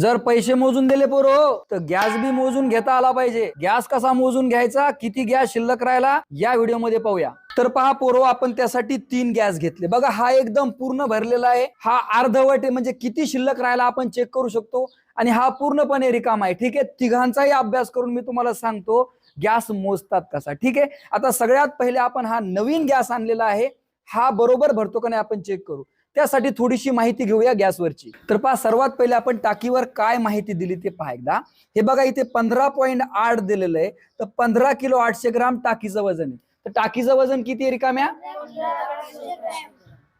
जर पैसे मोजून दिले पोरो हो, तर गॅस बी मोजून घेता आला पाहिजे. गॅस कसा मोजून घ्यायचा? किती गॅस शिल्लक राहिला? या व्हिडिओमध्ये पाहूया. तर पहा पोरो हो, आपण त्यासाठी तीन गॅस घेतले. बघा हा एकदम पूर्ण भरलेला आहे. हा अर्धवट आहे म्हणजे किती शिल्लक राहिला आपण चेक करू शकतो. आणि हा पूर्णपणे रिकाम आहे. ठीक आहे? तिघांचाही अभ्यास करून मी तुम्हाला सांगतो गॅस मोजतात कसा. ठीक आहे? आता सगळ्यात पहिले आपण हा नवीन गॅस आणलेला आहे. हा बरोबर भरतो का नाही आपण चेक करू. त्यासाठी थोडीशी माहिती घेऊया गॅसवरची. तर पहा सर्वात पहिले आपण टाकीवर काय माहिती दिली ते पहा एकदा. हे बघा इथे पंधरा पॉईंट आठ दिलेलं आहे. तर पंधरा किलो आठशे ग्राम टाकीचं वजन आहे. तर टाकीचं वजन किती आहे रिकाम्या?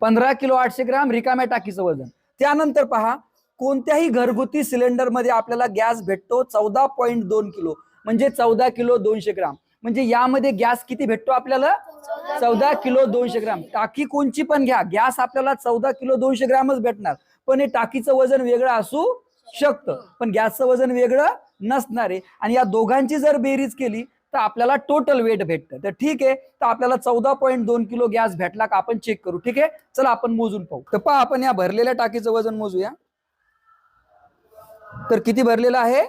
पंधरा किलो आठशे ग्राम रिकाम्या टाकीचं वजन. त्यानंतर पहा कोणत्याही घरगुती सिलेंडरमध्ये आपल्याला गॅस भेटतो चौदा पॉईंट दोन किलो. म्हणजे चौदा किलो दोनशे ग्राम. म्हणजे यामध्ये गॅस किती भेटतो आपल्याला? चौदा किलो दोनशे ग्राम. टाकी कोणची पण घ्या. गॅस आपल्याला चौदा किलो दोनशे ग्रामच भेटणार. पण हे टाकीचं वजन वेगळं असू शकतं. पण गॅसचं वजन वेगळं नसणार आहे. आणि या दोघांची जर बेरीज केली तर आपल्याला टोटल वेट भेटतं. तर ठीक आहे. तर आपल्याला चौदा पॉईंट दोन किलो गॅस भेटला का आपण चेक करू. ठीक आहे? चला आपण मोजून पाहू. तर पहा आपण या भरलेल्या टाकीचं वजन मोजूया. तर किती भरलेलं आहे?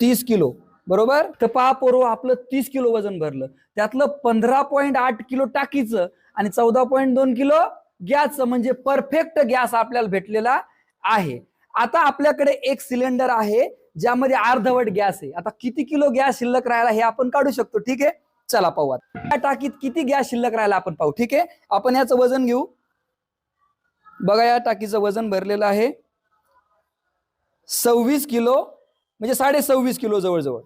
तीस किलो बरोबर? तर पहा पोरो आपलं तीस किलो वजन भरलं. त्यातलं पंधरा पॉईंट आठ किलो टाकीचं आणि चौदा पॉईंट दोन किलो गॅसचं म्हणजे परफेक्ट गॅस आपल्याला भेटलेला आहे. आता आपल्याकडे एक सिलेंडर आहे ज्यामध्ये अर्धवट गॅस आहे. आता किती किलो गॅस शिल्लक राहिला हे आपण काढू शकतो ठीक आहे? चला पाहू आता या टाकीत किती गॅस शिल्लक राहिला आपण पाहू ठीक आहे? आपण याचं वजन घेऊ. बघा या टाकीचं वजन भरलेलं आहे. सव्वीस किलो म्हणजे साडे सव्वीस किलो जवळजवळ.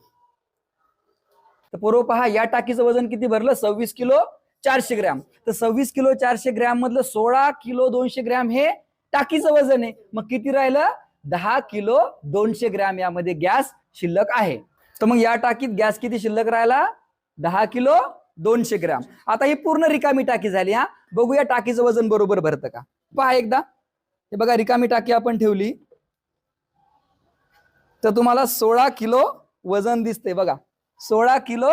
तर पूर्व पहा या टाकीचं वजन किती भरलं? सव्वीस किलो चारशे ग्रॅम. तर सव्वीस किलो चारशे ग्रॅम मधलं सोळा किलो दोनशे ग्रॅम हे टाकीचं वजन आहे. मग किती राहिलं? दहा किलो दोनशे ग्रॅम यामध्ये गॅस शिल्लक आहे. तर मग या टाकीत गॅस किती शिल्लक राहिला? दहा किलो दोनशे ग्रॅम. आता ही पूर्ण रिकामी टाकी झाली हा. बघूया टाकीचं वजन बरोबर भरतं का? पहा एकदा. हे बघा रिकामी टाकी आपण ठेवली. तर तुम्हाला सोळा किलो वजन दिसते बघा. सोळा किलो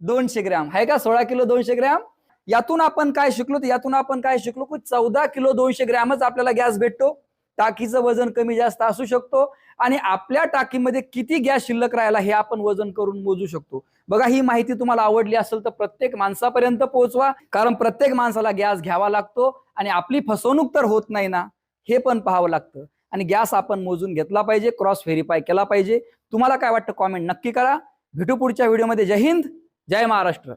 दोनशे ग्रॅम. आहे का? सोळा किलो दोनशे ग्रॅम? यातून आपण काय शिकलो? तर यातून आपण काय शिकलो की चौदा किलो दोनशे ग्रॅमच आपल्याला गॅस भेटतो. टाकीचं वजन कमी जास्त असू शकतो आणि आपल्या टाकीमध्ये किती गॅस शिल्लक राहिला हे आपण वजन करून मोजू शकतो. बघा ही माहिती तुम्हाला आवडली असेल तर प्रत्येक माणसापर्यंत पोहोचवा. कारण प्रत्येक माणसाला गॅस घ्यावा लागतो आणि आपली फसवणूक तर होत नाही ना हे पण पाहावं लागतं. आणि गॅस आपण मोजून घेतला पाहिजे क्रॉस व्हेरीफाय केला पाहिजे. तुम्हाला काय वाटतं कॉमेंट नक्की करा. भेटू पुढच्या व्हिडिओमध्ये जय हिंद जय महाराष्ट्र.